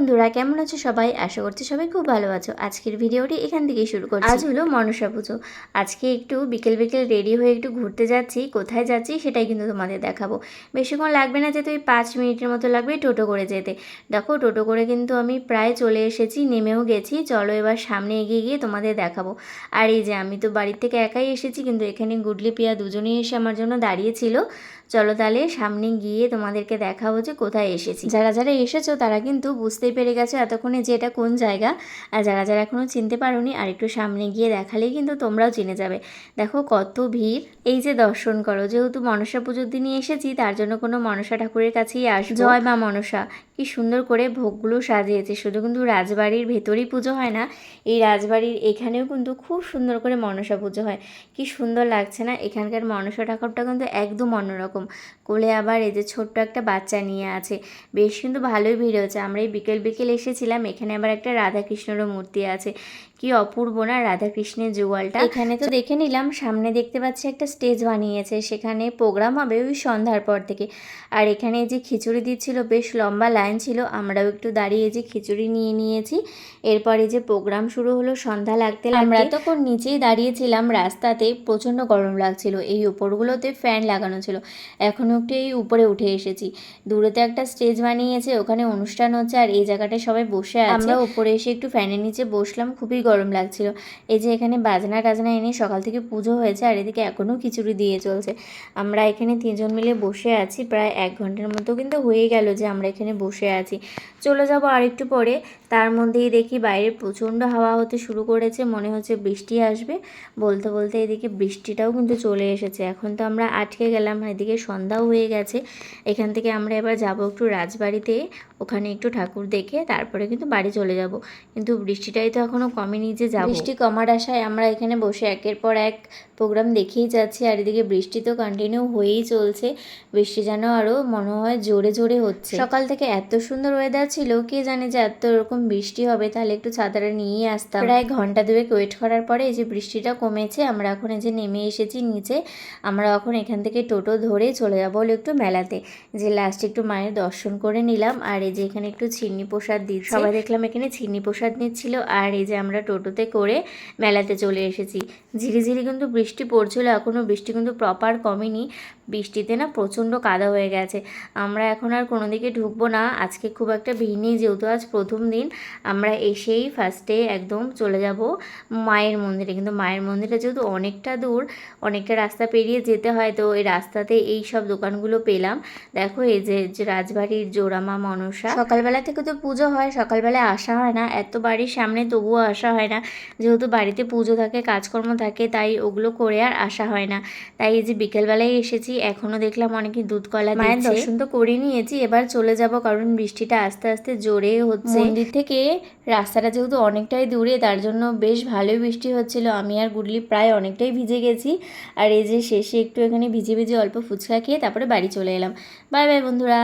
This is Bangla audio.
বন্ধুরা, কেমন আছো সবাই? আশা করছি সবাই খুব ভালো আছো। আজকের ভিডিওটি এখান থেকেই শুরু করছি। আজ হলো মনসা পুজো। আজকে একটু বিকেল বিকেল রেডি হয়ে একটু ঘুরতে যাচ্ছি। কোথায় যাচ্ছি সেটাই কিন্তু তোমাদের দেখাবো। বেশিক্ষণ লাগবে না যেতে ওই পাঁচ মিনিটের মতো লাগবে টোটো করে যেতে। দেখো, টোটো করে কিন্তু আমি প্রায় চলে এসেছি, নেমেও গেছি। চলো এবার সামনে এগিয়ে গিয়ে তোমাদের দেখাবো। আর এই যে, আমি তো বাড়ির থেকে একাই এসেছি, কিন্তু এখানে গুডলি, পিয়া দুজনেই এসে আমার জন্য দাঁড়িয়েছিল চলো তাহলে সামনে গিয়ে তোমাদেরকে দেখাবো যে কোথায় এসেছি। যারা যারা এসেছ, তারা কিন্তু বুঝতেই পেরে গেছো এতক্ষণে যে এটা কোন জায়গা। আর যারা যারা এখনও চিনতে পারোনি আর একটু সামনে গিয়ে দেখালেই কিন্তু তোমরাও চিনে যাবে। দেখো কত ভিড়। এই যে দর্শন করো যেহেতু মনসা পুজোর দিনই এসেছি তার জন্য কোনো মনসা ঠাকুরের কাছেই আস জয় মা মনসা। কি সুন্দর করে ভোগগুলো সাজিয়েছে। শুধু কিন্তু রাজবাড়ির ভেতরেই পুজো হয় না এই রাজবাড়ির এখানেও কিন্তু খুব সুন্দর করে মনসা পুজো হয়। কি সুন্দর লাগছে না? এখানকার মনসা ঠাকুরটা কিন্তু একদম অন্যরকম। কোলে আবার এই যে ছোট্ট একটা বাচ্চা নিয়ে আছে। বেশ কিন্তু ভালোই ভিড় হচ্ছে আমরা এই বিকেল বিকেল বিকেল এসেছিলাম। এখানে আবার একটা রাধাকৃষ্ণেরও মূর্তি আছে। কি অপূর্ব না রাধাকৃষ্ণের জুয়ালটা এখানে তো দেখে নিলাম সামনে দেখতে পাচ্ছি একটা স্টেজ বানিয়েছে সেখানে প্রোগ্রাম হবে ওই সন্ধ্যার পর থেকে। আর এখানে যে খিচুড়ি দিচ্ছিল বেশ লম্বা লাইন ছিল আমরাও একটু দাঁড়িয়ে যে খিচুড়ি নিয়ে নিয়েছি। এরপরে যে প্রোগ্রাম শুরু হলো সন্ধ্যা লাগতে আমরা তখন নিচেই দাঁড়িয়েছিলাম রাস্তাতে প্রচণ্ড গরম লাগছিল এই উপরগুলোতে ফ্যান লাগানো ছিল। এখনও একটু এই উপরে উঠে এসেছি। দূরেতে একটা স্টেজ বানিয়েছে ওখানে অনুষ্ঠান হচ্ছে আর এই জায়গাটায় সবাই বসে আছে। আমরা উপরে এসে একটু ফ্যানের নিচে বসলাম খুবই গরম লাগছিল। এই যে এখানে বাজনা টাজনা এনে সকাল থেকে পুজো হয়েছে আর এদিকে এখনও খিচুড়ি দিয়ে চলছে। আমরা এখানে তিনজন মিলে বসে আছি। প্রায় এক ঘণ্টার মতো কিন্তু হয়ে গেল যে আমরা এখানে বসে আছি। চলে যাব আর একটু পরে। তার মধ্যেই দেখি বাইরে প্রচণ্ড হাওয়া হতে শুরু করেছে। মনে হচ্ছে বৃষ্টি আসবে। বলতে বলতে এদিকে বৃষ্টিটাও কিন্তু চলে এসেছে। এখন তো আমরা আটকে গেলাম। এদিকে সন্ধ্যাও হয়ে গেছে। এখান থেকে আমরা এবার যাব একটু রাজবাড়িতে। ওখানে একটু ঠাকুর দেখে তারপরে কিন্তু বাড়ি চলে যাব। কিন্তু বৃষ্টিটাই তো এখনও কমেনি। যে যাব। বৃষ্টি কমার আশায় আমরা এখানে বসে একের পর এক প্রোগ্রাম দেখেই যাচ্ছি আর এদিকে বৃষ্টি তো কন্টিনিউ হয়েই চলছে। বৃষ্টি যেন আরও মনে হয় জোরে জোরে হচ্ছে। সকাল থেকে এত সুন্দর ওয়েদার ছিল কে জানে যে এত এরকম বৃষ্টি হবে তাহলে একটু ছাতাটা নিয়েই আসতাম। প্রায় ঘণ্টা দুয়েক ওয়েট করার পরে এই যে বৃষ্টিটা কমেছে আমরা এখন এই যে নেমে এসেছি নিচে আমরা এখন এখান থেকে টোটো ধরে চলে যাব হলো একটু মেলাতে। যে লাস্ট একটু মায়ের দর্শন করে নিলাম আর এই যে এখানে একটু ছিন্নি প্রসাদ দিচ্ছে। সবাই দেখলাম এখানে ছিন্নি প্রসাদ নিচ্ছিল আর এই যে আমরা টোটোতে করে মেলাতে চলে এসেছি। ঝিরিঝিরি কিন্তু বৃষ্টি পড়ছিল এখনও বৃষ্টি কিন্তু প্রপার কমেনি। বৃষ্টিতে না প্রচণ্ড কাদা হয়ে গেছে। আমরা এখন আর কোনো দিকে ঢুকবো না। আজকে খুব একটা ভিড় নেই, যেহেতু আজ প্রথম দিন। আমরা এসেই ফার্স্টে একদম চলে যাব মায়ের মন্দিরে। কিন্তু মায়ের মন্দিরে যেহেতু অনেকটা দূর, অনেকটা রাস্তা পেরিয়ে যেতে হয়, তো এই রাস্তাতে এই সব দোকানগুলো পেলাম। দেখো এই যে রাজবাড়ির জোড়ামা মনসা। সকালবেলা থেকে তো পুজো হয় সকালবেলা আসা হয় না। এত বাড়ির সামনে তবুও আসা হয় না। যেহেতু বাড়িতে পুজো থাকে কাজকর্ম থাকে তাই ওগুলো করে আর আসা হয় না। তাই এই যে বিকেলবেলায় এসেছি এখনও দেখলাম অনেকে দুধ কলা মায়ের দর্শন তো করে নিয়েছি এবার চলে যাব কারণ বৃষ্টিটা আস্তে আস্তে জোরে হচ্ছে। মন্দির থেকে রাস্তাটা যেহেতু অনেকটাই দূরে তার জন্য বেশ ভালোই বৃষ্টি হচ্ছিল। আমি আর গুডলি প্রায় অনেকটাই ভিজে গেছি। আর এই যে শেষে একটু এখানে ভিজে ভিজে অল্প ফুচকা খেয়ে তারপরে বাড়ি চলে এলাম। বাই বাই বন্ধুরা।